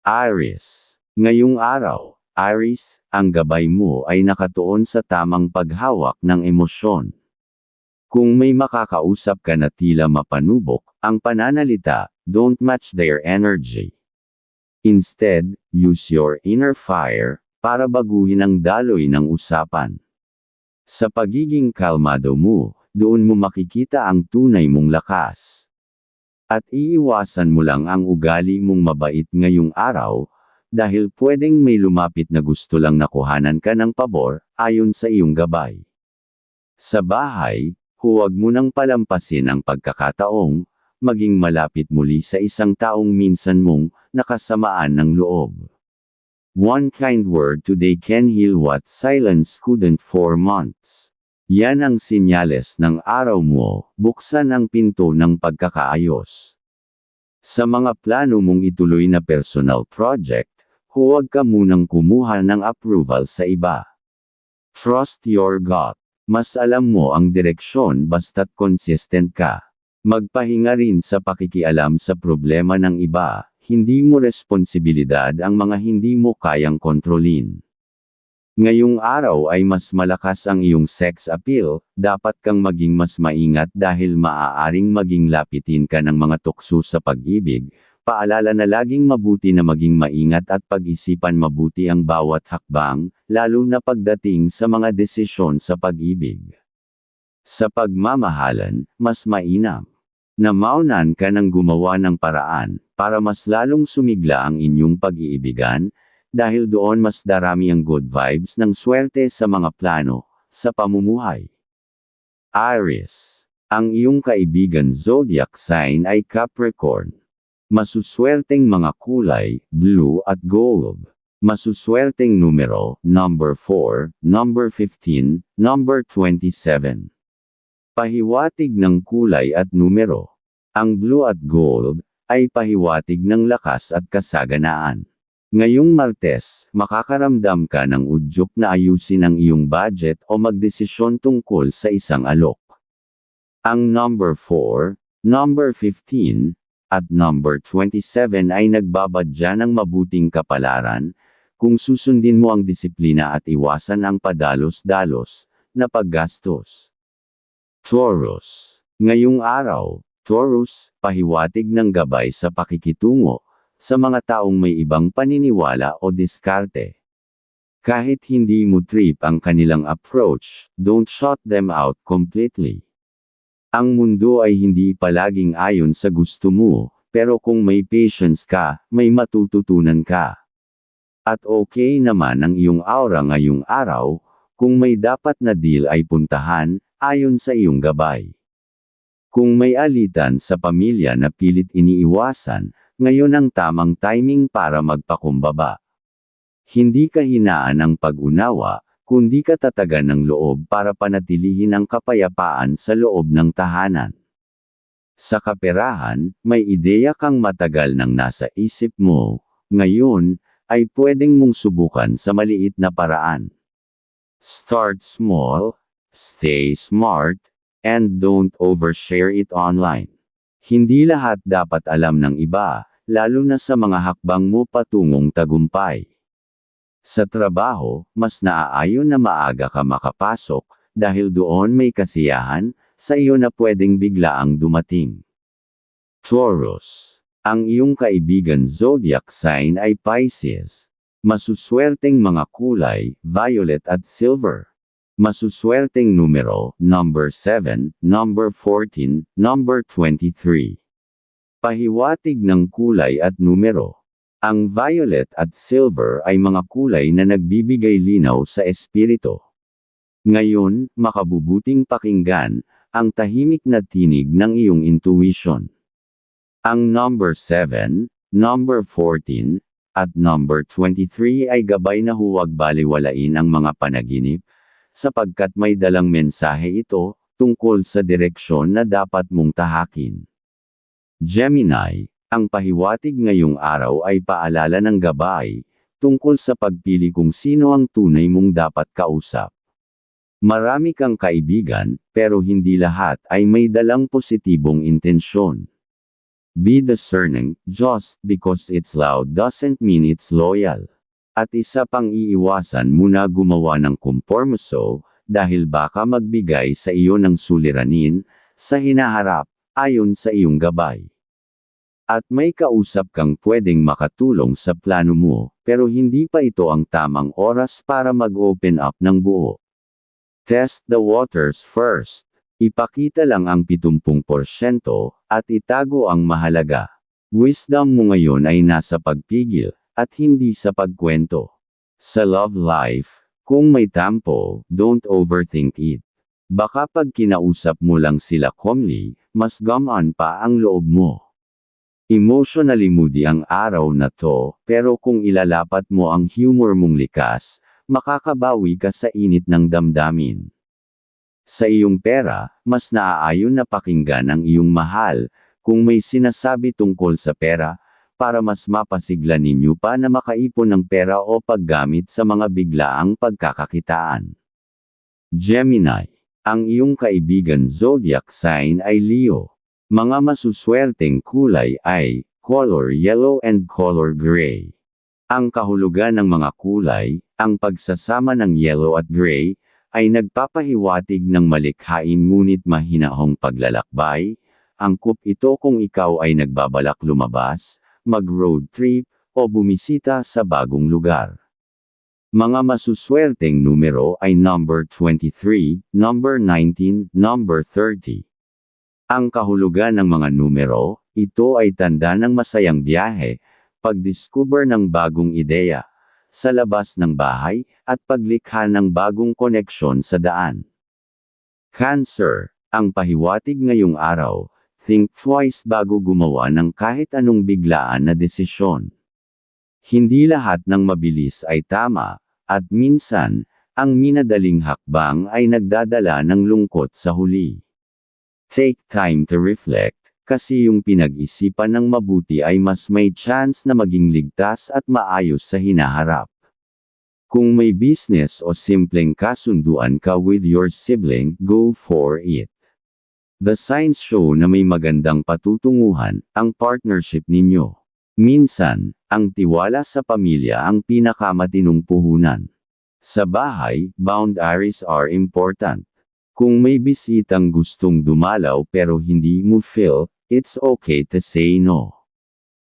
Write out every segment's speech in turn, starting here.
Aries. Ngayong araw, Aries, ang gabay mo ay nakatuon sa tamang paghawak ng emosyon. Kung may makakausap ka na tila mapanubok, ang pananalita, don't match their energy. Instead, use your inner fire, para baguhin ang daloy ng usapan. Sa pagiging kalmado mo, doon mo makikita ang tunay mong lakas. At iiwasan mo lang ang ugali mong mabait ngayong araw, dahil pwedeng may lumapit na gusto lang nakuhanan ka ng pabor, ayon sa iyong gabay. Sa bahay, huwag mo nang palampasin ang pagkakataong, maging malapit muli sa isang taong minsan mong, nakasamaan ng loob. One kind word today can heal what silence couldn't for months. Yan ang sinyales ng araw mo, buksan ang pinto ng pagkakaayos. Sa mga plano mong ituloy na personal project, huwag ka munang kumuha ng approval sa iba. Trust your gut. Mas alam mo ang direksyon basta't consistent ka. Magpahinga rin sa pakikialam sa problema ng iba, hindi mo responsibilidad ang mga hindi mo kayang kontrolin. Ngayong araw ay mas malakas ang iyong sex appeal, dapat kang maging mas maingat dahil maaaring maging lapitin ka ng mga tukso sa pag-ibig, paalala na laging mabuti na maging maingat at pag-isipan mabuti ang bawat hakbang, lalo na pagdating sa mga desisyon sa pag-ibig. Sa pagmamahalan, mas mainam. Namaunan ka ng gumawa ng paraan, para mas lalong sumigla ang inyong pag-iibigan, dahil doon mas darami ang good vibes ng swerte sa mga plano, sa pamumuhay. Aries. Ang iyong kaibigan zodiac sign ay Capricorn. Masuswerteng mga kulay, blue at gold. Masuswerteng numero, number 4, number 15, number 27. Pahiwatig ng kulay at numero. Ang blue at gold, ay pahiwatig ng lakas at kasaganaan. Ngayong Martes, makakaramdam ka ng udyok na ayusin ang iyong budget o magdesisyon tungkol sa isang alok. Ang number 4, number 15, at number 27 ay nagbabadya ng mabuting kapalaran, kung susundin mo ang disiplina at iwasan ang padalos-dalos, na paggastos. Taurus. Ngayong araw, Taurus, pahiwatig ng gabay sa pakikitungo, sa mga taong may ibang paniniwala o diskarte. Kahit hindi mo trip ang kanilang approach, don't shut them out completely. Ang mundo ay hindi palaging ayon sa gusto mo, pero kung may patience ka, may matututunan ka. At okay naman ang iyong aura ngayong araw, kung may dapat na deal ay puntahan, ayon sa iyong gabay. Kung may alitan sa pamilya na pilit iniiwasan, ngayon ang tamang timing para magpakumbaba. Hindi kahinaan ang pag-unawa, kundi katatagan ng loob para panatilihin ang kapayapaan sa loob ng tahanan. Sa kaperahan, may ideya kang matagal nang nasa isip mo, ngayon, ay pwedeng mong subukan sa maliit na paraan. Start small, stay smart, and don't overshare it online. Hindi lahat dapat alam ng iba, lalo na sa mga hakbang mo patungong tagumpay. Sa trabaho, mas naaayon na maaga ka makapasok, dahil doon may kasiyahan, sa iyo na pwedeng biglaang dumating. Taurus. Ang iyong kaibigan zodiac sign ay Pisces. Masuswerteng mga kulay, violet at silver. Masuswerteng numero, number 7, number 14, number 23. Pahiwatig ng kulay at numero. Ang violet at silver ay mga kulay na nagbibigay linaw sa espiritu. Ngayon, makabubuting pakinggan, ang tahimik na tinig ng iyong intuition. Ang number 7, number 14, at number 23 ay gabay na huwag baliwalain ang mga panaginip, sapagkat may dalang mensahe ito, tungkol sa direksyon na dapat mong tahakin. Gemini, ang pahiwatig ngayong araw ay paalala ng gabay, tungkol sa pagpili kung sino ang tunay mong dapat kausap. Marami kang kaibigan, pero hindi lahat ay may dalang positibong intensyon. Be discerning, just because it's loud doesn't mean it's loyal. At isa pang iiwasan muna gumawa ng kompormoso, dahil baka magbigay sa iyo ng suliranin, sa hinaharap, ayon sa iyong gabay. At may kausap kang pwedeng makatulong sa plano mo, pero hindi pa ito ang tamang oras para mag-open up ng buo. Test the waters first. Ipakita lang ang 70% at itago ang mahalaga. Wisdom mo ngayon ay nasa pagpigil at hindi sa pagkwento. Sa love life, kung may tampo, don't overthink it. Baka pag kinausap mo lang sila calmly, mas gamaan pa ang loob mo. Emotionally moody ang araw na to, pero kung ilalapat mo ang humor mong likas, makakabawi ka sa init ng damdamin. Sa iyong pera, mas naaayon na pakinggan ang iyong mahal, kung may sinasabi tungkol sa pera, para mas mapasigla ninyo pa na makaipon ng pera o paggamit sa mga biglaang pagkakakitaan. Gemini. Ang iyong kaibigan zodiac sign ay Leo. Mga masuswerteng kulay ay color yellow and color gray. Ang kahulugan ng mga kulay, ang pagsasama ng yellow at gray, ay nagpapahiwatig ng malikhain ngunit mahinahong paglalakbay, angkop ito kung ikaw ay nagbabalak lumabas, mag-road trip, o bumisita sa bagong lugar. Mga masuswerteng numero ay number 23, number 19, number 30. Ang kahulugan ng mga numero, ito ay tanda ng masayang biyahe, pagdiscover ng bagong ideya, sa labas ng bahay, at paglikha ng bagong koneksyon sa daan. Cancer, ang pahiwatig ngayong araw, think twice bago gumawa ng kahit anong biglaan na desisyon. Hindi lahat ng mabilis ay tama, at minsan, ang minadaling hakbang ay nagdadala ng lungkot sa huli. Take time to reflect, kasi yung pinag-isipan ng mabuti ay mas may chance na maging ligtas at maayos sa hinaharap. Kung may business o simpleng kasunduan ka with your sibling, go for it. The signs show na may magandang patutunguhan, ang partnership ninyo. Minsan, ang tiwala sa pamilya ang pinakamatinong puhunan. Sa bahay, boundaries are important. Kung may bisitang gustong dumalaw pero hindi mo feel, it's okay to say no.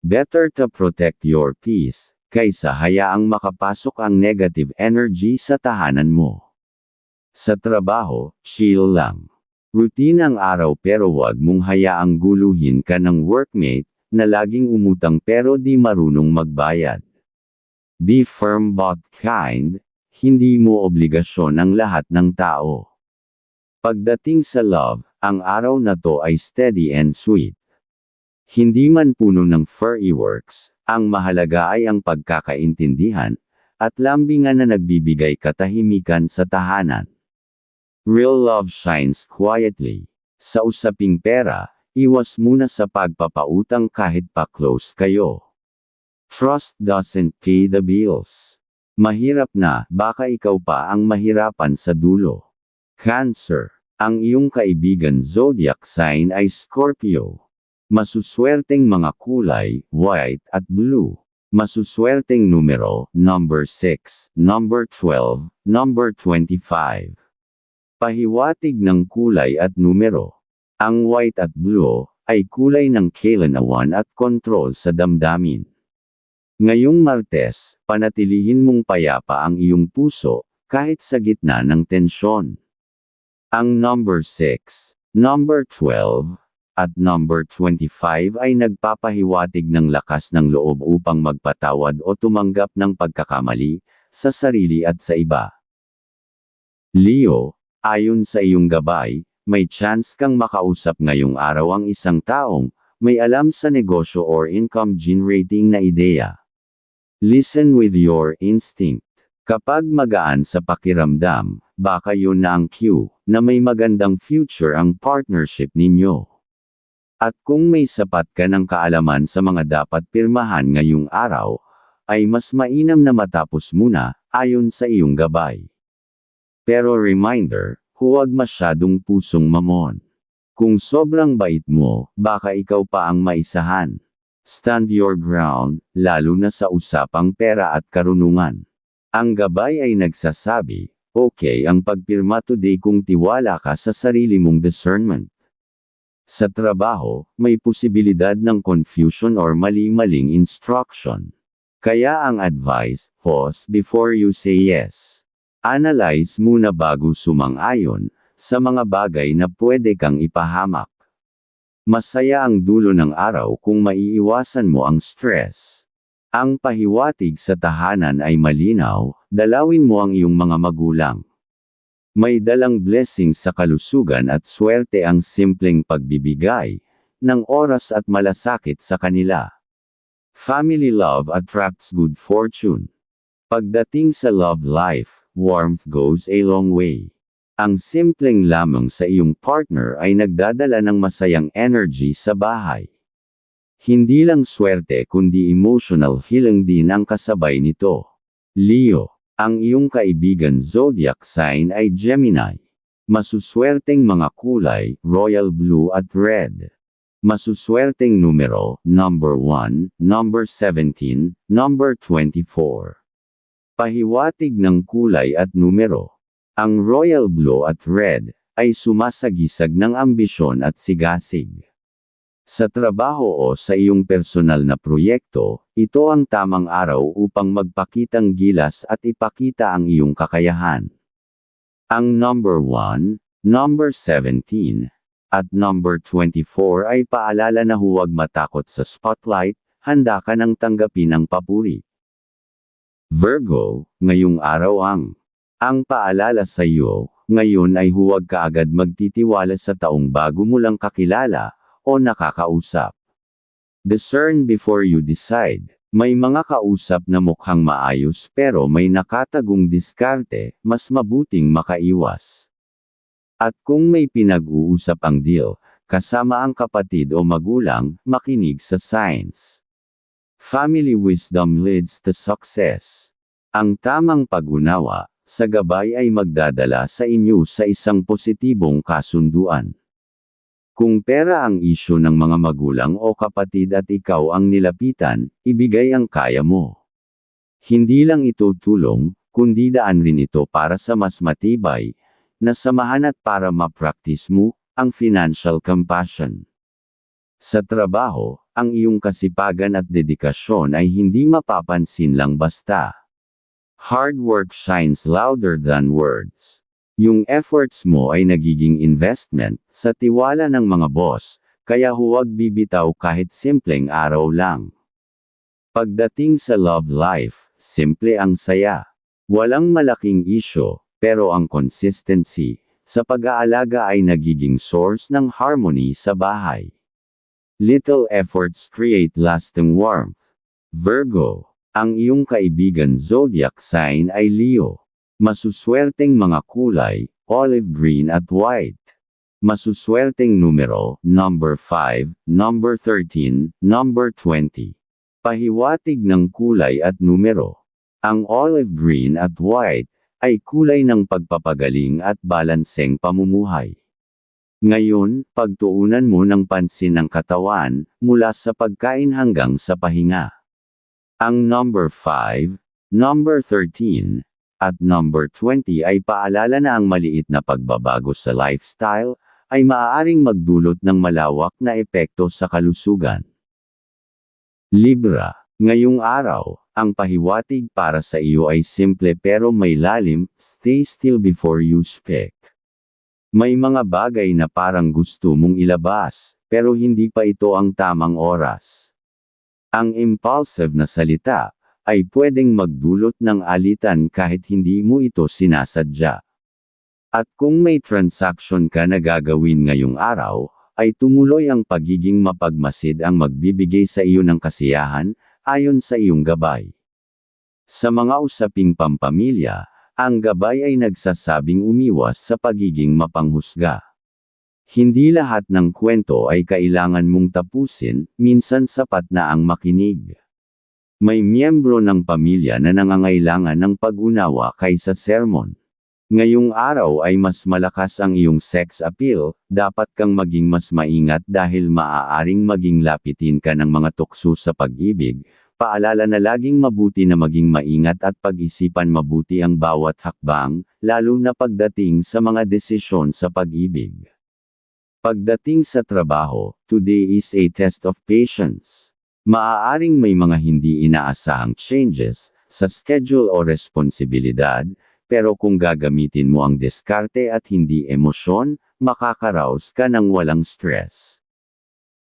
Better to protect your peace, kaysa hayaang makapasok ang negative energy sa tahanan mo. Sa trabaho, chill lang. Routine ang araw pero wag mong hayaang guluhin ka ng workmate, na laging umutang pero di marunong magbayad. Be firm but kind, hindi mo obligasyon ang lahat ng tao. Pagdating sa love, ang araw na to ay steady and sweet. Hindi man puno ng furry works, ang mahalaga ay ang pagkakaintindihan, at lambingan na nagbibigay katahimikan sa tahanan. Real love shines quietly. Sa usaping pera, iwas muna sa pagpapautang kahit pa close kayo. Trust doesn't pay the bills. Mahirap na, baka ikaw pa ang mahirapan sa dulo. Cancer. Ang iyong kaibigan zodiac sign ay Scorpio. Masuswerteng mga kulay, white at blue. Masuswerteng numero, number 6, number 12, number 25. Pahiwatig ng kulay at numero. Ang white at blue, ay kulay ng kailanawan at kontrol sa damdamin. Ngayong Martes, panatilihin mong payapa ang iyong puso, kahit sa gitna ng tensyon. Ang number 6, number 12, at number 25 ay nagpapahiwatig ng lakas ng loob upang magpatawad o tumanggap ng pagkakamali, sa sarili at sa iba. Leo, ayon sa iyong gabay, may chance kang makausap ngayong araw ang isang taong, may alam sa negosyo or income generating na ideya. Listen with your instinct. Kapag magaan sa pakiramdam, baka yun na ang cue, na may magandang future ang partnership ninyo. At kung may sapat ka ng kaalaman sa mga dapat pirmahan ngayong araw, ay mas mainam na matapos muna, ayon sa iyong gabay. Pero reminder, huwag masyadong pusong mamon. Kung sobrang bait mo, baka ikaw pa ang maisahan. Stand your ground, lalo na sa usapang pera at karunungan. Ang gabay ay nagsasabi, okay ang pagpirma today kung tiwala ka sa sarili mong discernment. Sa trabaho, may posibilidad ng confusion or mali-maling instruction. Kaya ang advice, pause before you say yes. Analyze muna bago sumang-ayon, sa mga bagay na pwede kang ipahamak. Masaya ang dulo ng araw kung maiiwasan mo ang stress. Ang pahiwatig sa tahanan ay malinaw, dalawin mo ang iyong mga magulang. May dalang blessing sa kalusugan at swerte ang simpleng pagbibigay ng oras at malasakit sa kanila. Family love attracts good fortune. Pagdating sa love life, warmth goes a long way. Ang simpleng lamang sa iyong partner ay nagdadala ng masayang energy sa bahay. Hindi lang swerte kundi emotional healing din ang kasabay nito. Leo ang iyong kaibigan zodiac sign ay Gemini. Masuswerteng mga kulay, royal blue at red. Masuswerteng numero, number 1, number 17, number 24. Pahiwatig ng kulay at numero. Ang royal blue at red, ay sumasagisag ng ambisyon at sigasig. Sa trabaho o sa iyong personal na proyekto, ito ang tamang araw upang magpakitang gilas at ipakita ang iyong kakayahan. Ang number 1, number 17, at number 24 ay paalala na huwag matakot sa spotlight, handa ka ng tanggapin ang papuri. Virgo, ngayong araw ang ang paalala sa iyo, ngayon ay huwag ka agad magtitiwala sa taong bago mo lang kakilala, o nakakausap. Discern before you decide. May mga kausap na mukhang maayos pero may nakatagong diskarte, mas mabuting makaiwas. At kung may pinag-uusap ang deal, kasama ang kapatid o magulang, makinig sa signs. Family wisdom leads to success. Ang tamang pag-unawa, sa gabay ay magdadala sa inyo sa isang positibong kasunduan. Kung pera ang isyo ng mga magulang o kapatid at ikaw ang nilapitan, ibigay ang kaya mo. Hindi lang ito tulong, kundi daan rin ito para sa mas matibay, na samahan at para ma-practice mo, ang financial compassion. Sa trabaho, ang iyong kasipagan at dedikasyon ay hindi mapapansin lang basta. Hard work shines louder than words. Yung efforts mo ay nagiging investment sa tiwala ng mga boss, kaya huwag bibitaw kahit simpleng araw lang. Pagdating sa love life, simple ang saya. Walang malaking isyo, pero ang consistency sa pag-aalaga ay nagiging source ng harmony sa bahay. Little efforts create lasting warmth. Virgo, ang iyong kaibigan zodiac sign ay Leo. Masuswerteng mga kulay, olive green at white. Masuswerteng numero, number 5, number 13, number 20. Pahiwatig ng kulay at numero. Ang olive green at white, ay kulay ng pagpapagaling at balanseng pamumuhay. Ngayon, pagtuunan mo ng pansin ng katawan, mula sa pagkain hanggang sa pahinga. Ang number 5, number 13, at number 20 ay paalala na ang maliit na pagbabago sa lifestyle, ay maaaring magdulot ng malawak na epekto sa kalusugan. Libra, ngayong araw, ang pahiwatig para sa iyo ay simple pero may lalim, stay still before you speak. May mga bagay na parang gusto mong ilabas, pero hindi pa ito ang tamang oras. Ang impulsive na salita, ay pwedeng magdulot ng alitan kahit hindi mo ito sinasadya. At kung may transaction ka na gagawin ngayong araw, ay tumuloy ang pagiging mapagmasid ang magbibigay sa iyo ng kasiyahan, ayon sa iyong gabay. Sa mga usaping pampamilya, ang gabay ay nagsasabing umiwas sa pagiging mapanghusga. Hindi lahat ng kwento ay kailangan mong tapusin, minsan sapat na ang makinig. May miyembro ng pamilya na nangangailangan ng pag-unawa kaysa sermon. Ngayong araw ay mas malakas ang iyong sex appeal, dapat kang maging mas maingat dahil maaaring maging lapitin ka ng mga tukso sa pag-ibig. Paalala na laging mabuti na maging maingat at pag-isipan mabuti ang bawat hakbang, lalo na pagdating sa mga desisyon sa pag-ibig. Pagdating sa trabaho, today is a test of patience. Maaaring may mga hindi inaasahang changes sa schedule o responsibilidad, pero kung gagamitin mo ang diskarte at hindi emosyon, makakaraos ka ng walang stress.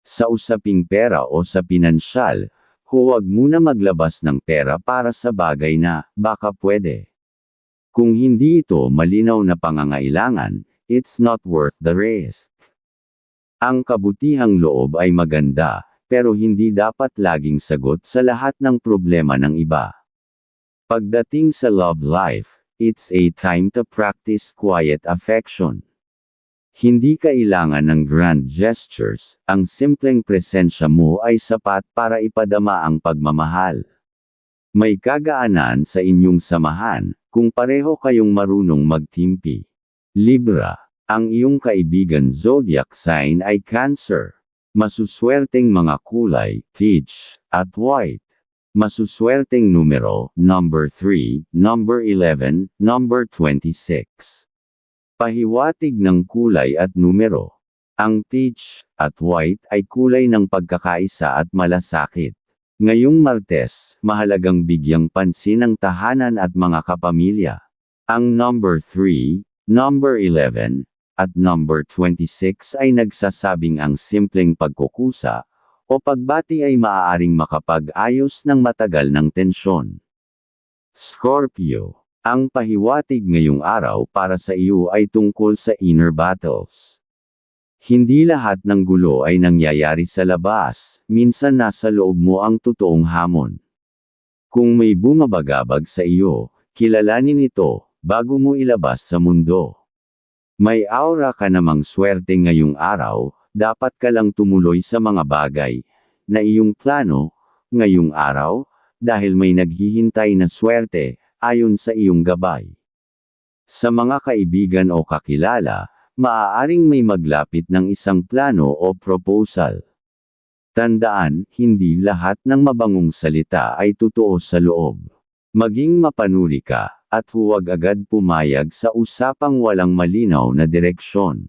Sa usaping pera o sa pinansyal, huwag muna maglabas ng pera para sa bagay na, baka pwede. Kung hindi ito malinaw na pangangailangan, it's not worth the risk. Ang kabutihang loob ay maganda, pero hindi dapat laging sagot sa lahat ng problema ng iba. Pagdating sa love life, It's a time to practice quiet affection. Hindi kailangan ng grand gestures, ang simpleng presensya mo ay sapat para ipadama ang pagmamahal. May kagaanan sa inyong samahan, kung pareho kayong marunong magtimpi. Libra, ang iyong kaibigan zodiac sign ay Cancer. Masuswerteng mga kulay, peach, at white. Masuswerteng numero, number 3, number 11, number 26. Pahiwatig ng kulay at numero. Ang peach at white ay kulay ng pagkakaisa at malasakit. Ngayong Martes, mahalagang bigyang pansin ang tahanan at mga kapamilya. Ang number 3, number 11, at number 26 ay nagsasabing ang simpleng pagkukusa, o pagbati ay maaaring makapag-ayos ng matagal ng tensyon. Scorpio, ang pahiwatig ngayong araw para sa iyo ay tungkol sa inner battles. Hindi lahat ng gulo ay nangyayari sa labas, minsan nasa loob mo ang totoong hamon. Kung may bumabagabag sa iyo, kilalanin ito, bago mo ilabas sa mundo. May aura ka namang swerte ngayong araw, dapat ka lang tumuloy sa mga bagay na iyong plano ngayong araw dahil may naghihintay na swerte ayon sa iyong gabay. Sa mga kaibigan o kakilala, maaaring may maglapit ng isang plano o proposal. Tandaan, hindi lahat ng mabangong salita ay totoo sa loob. Maging mapanuri ka, at huwag agad pumayag sa usapang walang malinaw na direksyon.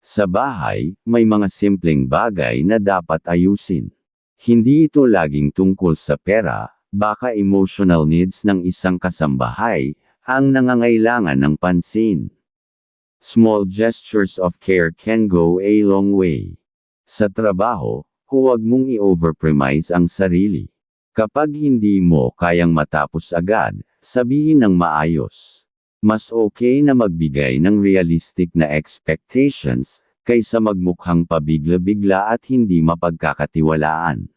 Sa bahay, may mga simpleng bagay na dapat ayusin. Hindi ito laging tungkol sa pera, baka emotional needs ng isang kasambahay, ang nangangailangan ng pansin. Small gestures of care can go a long way. Sa trabaho, huwag mong i-overpremise ang sarili. Kapag hindi mo kayang matapos agad, sabihin ng maayos. Mas okay na magbigay ng realistic na expectations, kaysa magmukhang pabigla-bigla at hindi mapagkakatiwalaan.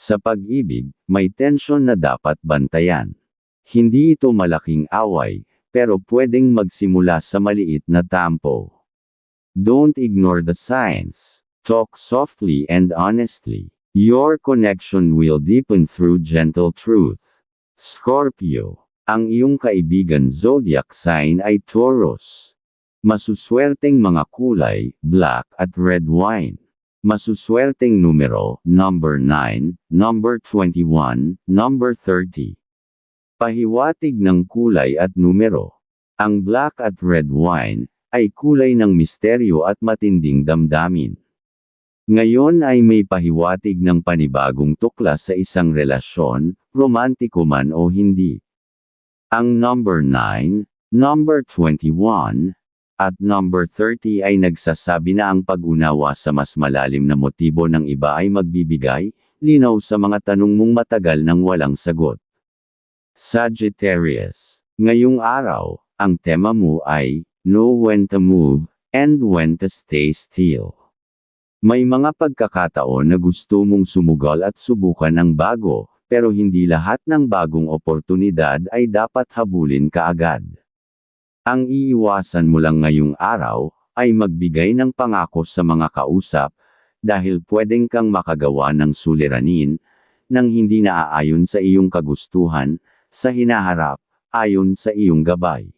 Sa pag-ibig, may tensyon na dapat bantayan. Hindi ito malaking away, pero pwedeng magsimula sa maliit na tampo. Don't ignore the signs. Talk softly and honestly. Your connection will deepen through gentle truth. Scorpio ang iyong kaibigan zodiac sign ay Taurus. Masuswerteng mga kulay, black at red wine. Masuswerteng numero, number 9, number 21, number 30. Pahiwatig ng kulay at numero. Ang black at red wine, ay kulay ng misteryo at matinding damdamin. Ngayon ay may pahiwatig ng panibagong tuklas sa isang relasyon, romantiko man o hindi. Ang number 9, number 21, at number 30 ay nagsasabi na ang pag-unawa sa mas malalim na motibo ng iba ay magbibigay, linaw sa mga tanong mong matagal nang walang sagot. Sagittarius, ngayong araw, ang tema mo ay, Know when to move, and when to stay still. May mga pagkakataon na gusto mong sumugal at subukan ang bago, pero hindi lahat ng bagong oportunidad ay dapat habulin kaagad. Ang iiwasan mo lang ngayong araw, ay magbigay ng pangako sa mga kausap, dahil pwedeng kang makagawa ng suliranin, nang hindi naaayon sa iyong kagustuhan, sa hinaharap, ayon sa iyong gabay.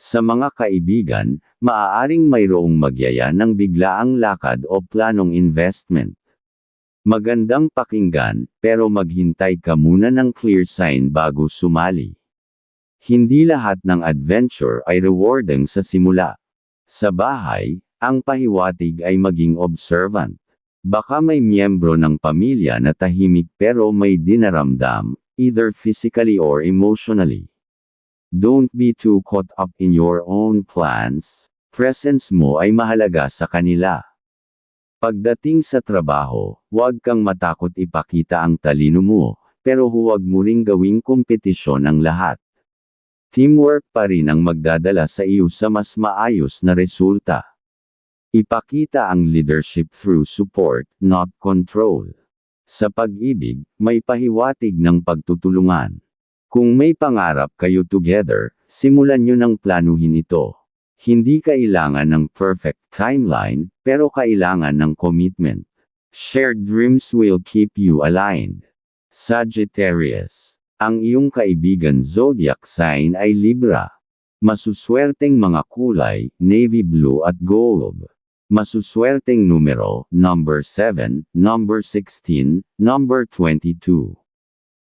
Sa mga kaibigan, maaaring mayroong magyaya ng biglaang lakad o planong investment. Magandang pakinggan, pero maghintay ka muna ng clear sign bago sumali. Hindi lahat ng adventure ay rewarding sa simula. Sa bahay, ang pahiwatig ay maging observant. Baka may miyembro ng pamilya na tahimik pero may dinaramdam, either physically or emotionally. Don't be too caught up in your own plans, presence mo ay mahalaga sa kanila. Pagdating sa trabaho, huwag kang matakot ipakita ang talino mo, pero huwag mo ring gawing kompetisyon ang lahat. Teamwork pa rin ang magdadala sa iyo sa mas maayos na resulta. Ipakita ang leadership through support, not control. Sa pag-ibig, may pahiwatig ng pagtutulungan. Kung may pangarap kayo together, simulan nyo ng planuhin ito. Hindi kailangan ng perfect timeline, pero kailangan ng commitment. Shared dreams will keep you aligned. Sagittarius. Ang iyong kaibigan zodiac sign ay Libra. Masuswerteng mga kulay, navy blue at gold. Masuswerteng numero, number 7, number 16, number 22.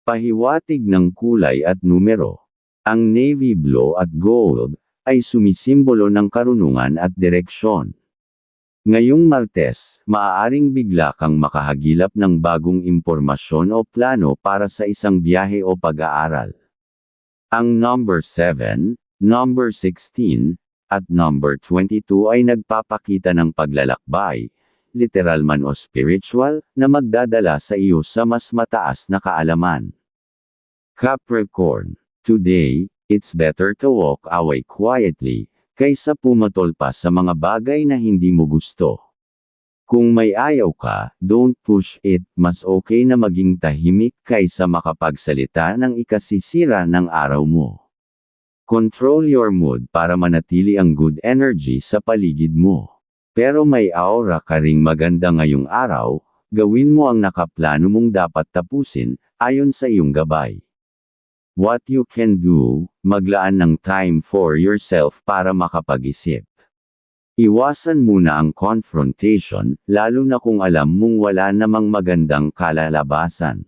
Pahiwatig ng kulay at numero. Ang navy blue at gold, ay sumisimbolo ng karunungan at direksyon. Ngayong Martes, maaaring bigla kang makahagilap ng bagong impormasyon o plano para sa isang biyahe o pag-aaral. Ang number 7, number 16, at number 22 ay nagpapakita ng paglalakbay, literal man o spiritual, na magdadala sa iyo sa mas mataas na kaalaman. Capricorn, today, It's better to walk away quietly, kaysa pumatol pa sa mga bagay na hindi mo gusto. Kung may ayaw ka, don't push it, mas okay na maging tahimik kaysa makapagsalita ng ikasisira ng araw mo. Control your mood para manatili ang good energy sa paligid mo. Pero may aura ka ring maganda ngayong araw, gawin mo ang nakaplano mong dapat tapusin, ayon sa iyong gabay. What you can do, maglaan ng time for yourself para makapag-isip. Iwasan muna ang confrontation, lalo na kung alam mong wala namang magandang kalalabasan.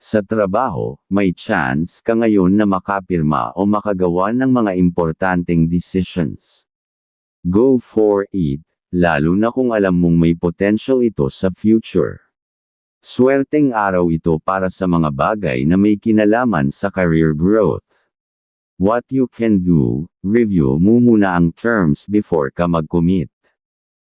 Sa trabaho, may chance ka ngayon na makapirma o makagawa ng mga importanteng decisions. Go for it, lalo na kung alam mong may potential ito sa future. Swerteng araw ito para sa mga bagay na may kinalaman sa career growth. What you can do, review mo muna ang terms before ka mag-commit.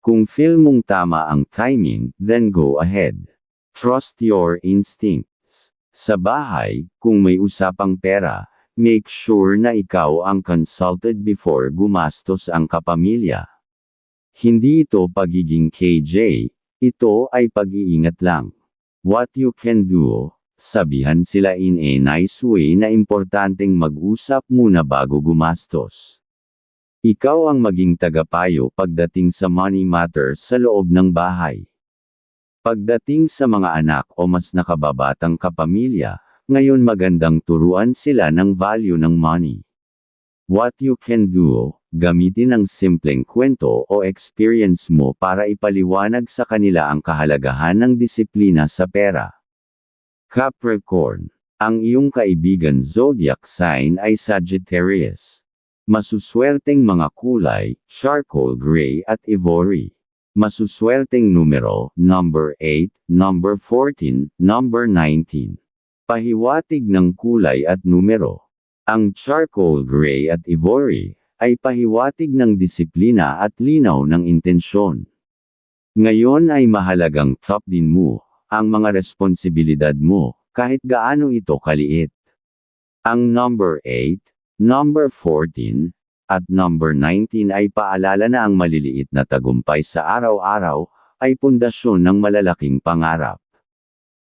Kung feel mong tama ang timing, then go ahead. Trust your instincts. Sa bahay, kung may usapang pera, make sure na ikaw ang consulted before gumastos ang kapamilya. Hindi ito pagiging KJ, ito ay pag-iingat lang. What you can do, sabihan sila in a nice way na importanteng mag-usap muna bago gumastos. Ikaw ang maging tagapayo pagdating sa money matters sa loob ng bahay. Pagdating sa mga anak o mas nakababatang kapamilya, ngayon magandang turuan sila ng value ng money. What you can do, gamitin ang simpleng kwento o experience mo para ipaliwanag sa kanila ang kahalagahan ng disiplina sa pera. Capricorn, ang iyong kaibigan zodiac sign ay Sagittarius. Masuswerteng mga kulay, charcoal gray at ivory. Masuswerteng numero, number 8, number 14, number 19. Pahiwatig ng kulay at numero. Ang charcoal gray at ivory, ay pahiwatig ng disiplina at linaw ng intensyon. Ngayon ay mahalagang top din mo, ang mga responsibilidad mo, kahit gaano ito kaliit. Ang number 8, number 14, at number 19 ay paalala na ang maliliit na tagumpay sa araw-araw, ay pundasyon ng malalaking pangarap.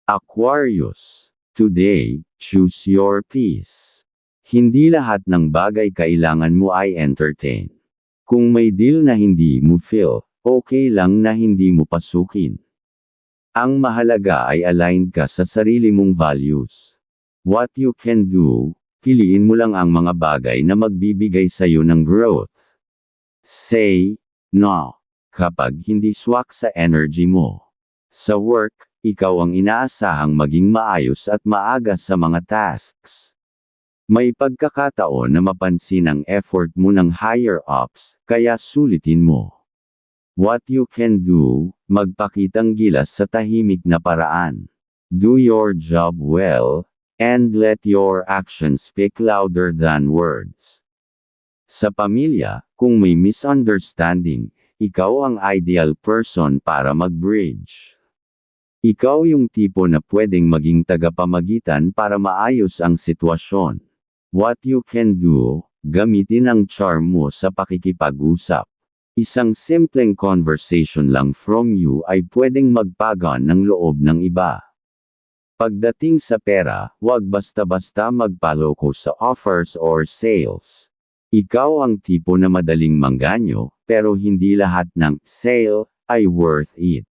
Aquarius, today, choose your peace. Hindi lahat ng bagay kailangan mo ay entertain. Kung may deal na hindi mo feel, okay lang na hindi mo pasukin. Ang mahalaga ay aligned ka sa sarili mong values. What you can do, piliin mo lang ang mga bagay na magbibigay sa iyo ng growth. Say, no, kapag hindi swak sa energy mo. Sa work, ikaw ang inaasahang maging maayos at maaga sa mga tasks. May pagkakataon na mapansin ang effort mo ng higher ups, kaya sulitin mo. What you can do, magpakitang gilas sa tahimik na paraan. Do your job well, and let your actions speak louder than words. Sa pamilya, kung may misunderstanding, ikaw ang ideal person para mag-bridge. Ikaw yung tipo na pwedeng maging tagapamagitan para maayos ang sitwasyon. What you can do, gamitin ang charm mo sa pakikipag-usap. Isang simpleng conversation lang from you ay pwedeng magpagan ng loob ng iba. Pagdating sa pera, huwag basta-basta magpaloko sa offers or sales. Ikaw ang tipo na madaling mangganyo, pero hindi lahat ng sale ay worth it.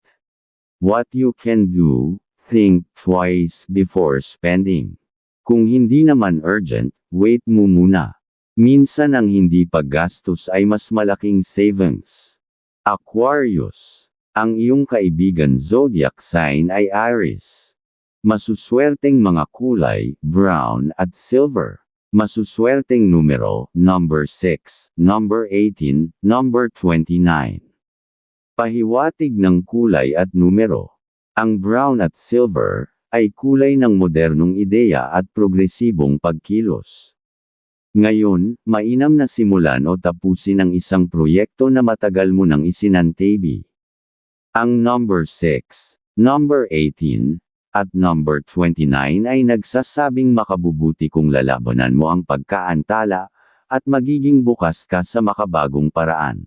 What you can do, think twice before spending. Kung hindi naman urgent, wait mo muna. Minsan ang hindi paggastos ay mas malaking savings. Aquarius. Ang iyong kaibigan zodiac sign ay Aries. Masuswerteng mga kulay, brown at silver. Masuswerteng numero, number 6, number 18, number 29. Pahiwatig ng kulay at numero. Ang brown at silver, ay kulay ng modernong ideya at progresibong pagkilos. Ngayon, mainam na simulan o tapusin ang isang proyekto na matagal mo nang isinantabi. Ang number 6, number 18, at number 29 ay nagsasabing makabubuti kung lalabanan mo ang pagkaantala, at magiging bukas ka sa makabagong paraan.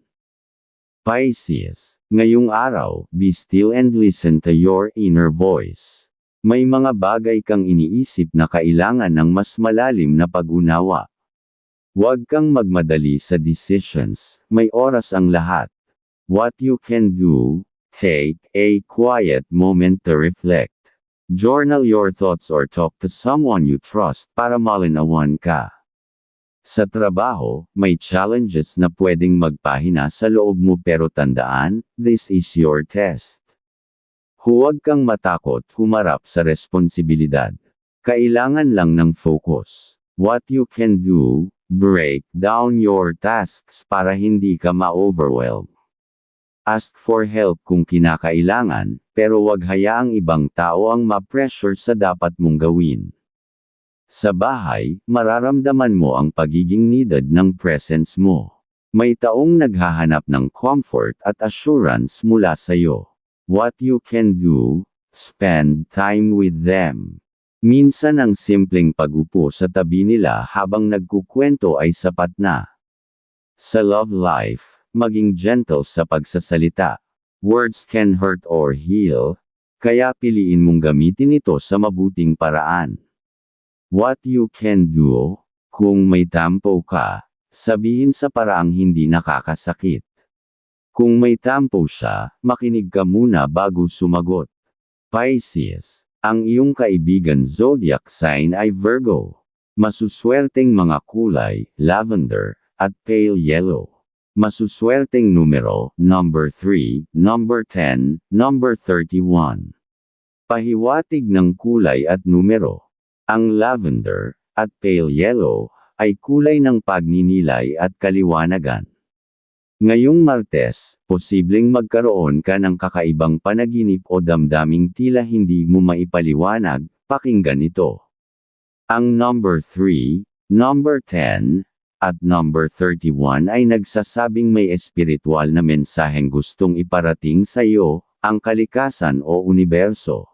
Pisces, ngayong araw, be still and listen to your inner voice. May mga bagay kang iniisip na kailangan ng mas malalim na pag-unawa. Huwag kang magmadali sa decisions, may oras ang lahat. What you can do, take a quiet moment to reflect. Journal your thoughts or talk to someone you trust para malinawan ka. Sa trabaho, may challenges na pwedeng magpahina sa loob mo pero tandaan, this is your test. Huwag kang matakot humarap sa responsibilidad. Kailangan lang ng focus. What you can do, Break down your tasks para hindi ka ma-overwhelm. Ask for help kung kinakailangan, pero wag hayaang ibang tao ang ma-pressure sa dapat mong gawin. Sa bahay, mararamdaman mo ang pagiging needed ng presence mo. May taong naghahanap ng comfort at assurance mula sa iyo. What you can do, spend time with them. Minsan ang simpleng pagupo sa tabi nila habang nagkukwento ay sapat na. Sa love life, maging gentle sa pagsasalita. Words can hurt or heal, kaya piliin mong gamitin ito sa mabuting paraan. What you can do, kung may tampo ka, sabihin sa paraang hindi nakakasakit. Kung may tampo siya, makinig ka muna bago sumagot. Pisces ang iyong kaibigan zodiac sign ay Virgo. Masuswerteng mga kulay, lavender, at pale yellow. Masuswerteng numero, number 3, number 10, number 31. Pahiwatig ng kulay at numero. Ang lavender, at pale yellow, ay kulay ng pagninilay at kaliwanagan. Ngayong Martes, posibleng magkaroon ka ng kakaibang panaginip o damdaming tila hindi mo maipaliwanag, pakinggan ito. Ang number 3, number 10, at number 31 ay nagsasabing may espiritual na mensaheng gustong iparating sa iyo, ang kalikasan o universo.